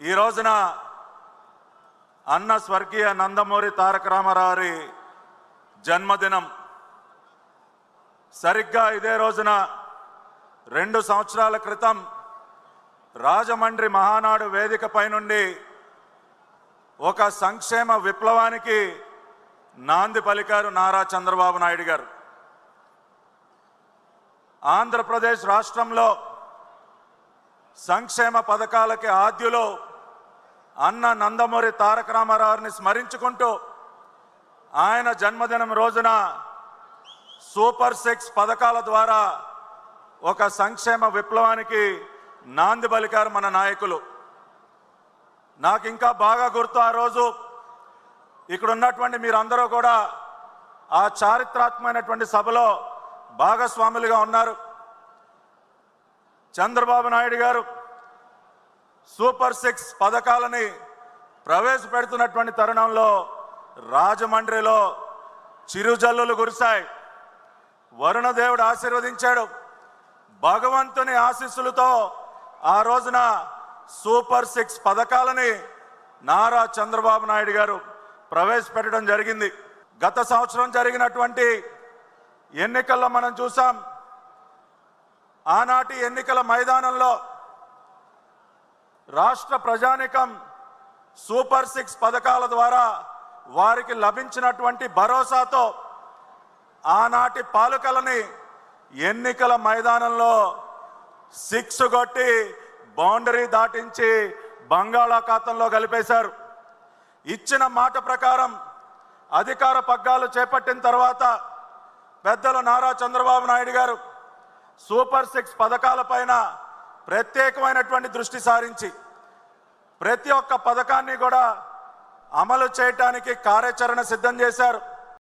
ఈ రోజున అన్న స్వర్గీయ నందమూరి తారక రామారావు జన్మదినం. సరిగ్గా ఇదే రోజున రెండు సంవత్సరాల క్రితం రాజమండ్రి మహానాడు వేదికపై నుండి ఒక సంక్షేమ విప్లవానికి నాంది పలికారు నారా చంద్రబాబు నాయుడు గారు. ఆంధ్రప్రదేశ్ రాష్ట్రంలో సంక్షేమ పథకాలకి ఆద్యులు అన్న నందమూరి తారక రామారావుని స్మరించుకుంటూ ఆయన జన్మదినం రోజున సూపర్ సిక్స్ పథకాల ద్వారా ఒక సంక్షేమ విప్లవానికి నాంది పలికారు మన నాయకులు. నాకు ఇంకా బాగా గుర్తు ఆ రోజు ఇక్కడ ఉన్నటువంటి మీరందరూ కూడా ఆ చారిత్రాత్మకమైనటువంటి సభలో భాగస్వాములుగా ఉన్నారు. చంద్రబాబు నాయుడు గారు సూపర్ సిక్స్ పథకాలని ప్రవేశపెడుతున్నటువంటి తరుణంలో రాజమండ్రిలో చిరుజల్లులు కురిశాయి. వరుణదేవుడు ఆశీర్వదించాడు. భగవంతుని ఆశీస్సులతో ఆ రోజున సూపర్ సిక్స్ పథకాలని నారా చంద్రబాబు నాయుడు గారు ప్రవేశపెట్టడం జరిగింది. గత సంవత్సరం జరిగినటువంటి ఎన్నికల్లో మనం చూసాం. ఆనాటి ఎన్నికల మైదానంలో రాష్ట్ర ప్రజానికం సూపర్ సిక్స్ పథకాల ద్వారా వారికి లభించినటువంటి భరోసాతో ఆనాటి పాలకులని ఎన్నికల మైదానంలో సిక్స్ కొట్టి బౌండరీ దాటించి బంగాళాఖాతంలో కలిపేశారు. ఇచ్చిన మాట ప్రకారం అధికార పగ్గాలు చేపట్టిన తర్వాత పెద్దలు నారా చంద్రబాబు నాయుడు గారు సూపర్ సిక్స్ పథకాలపైన ప్రత్యేకమైనటువంటి దృష్టి సారించి ప్రతి ఒక్క పథకాన్ని కూడా అమలు చేయటానికి కార్యాచరణ సిద్ధం చేశారు.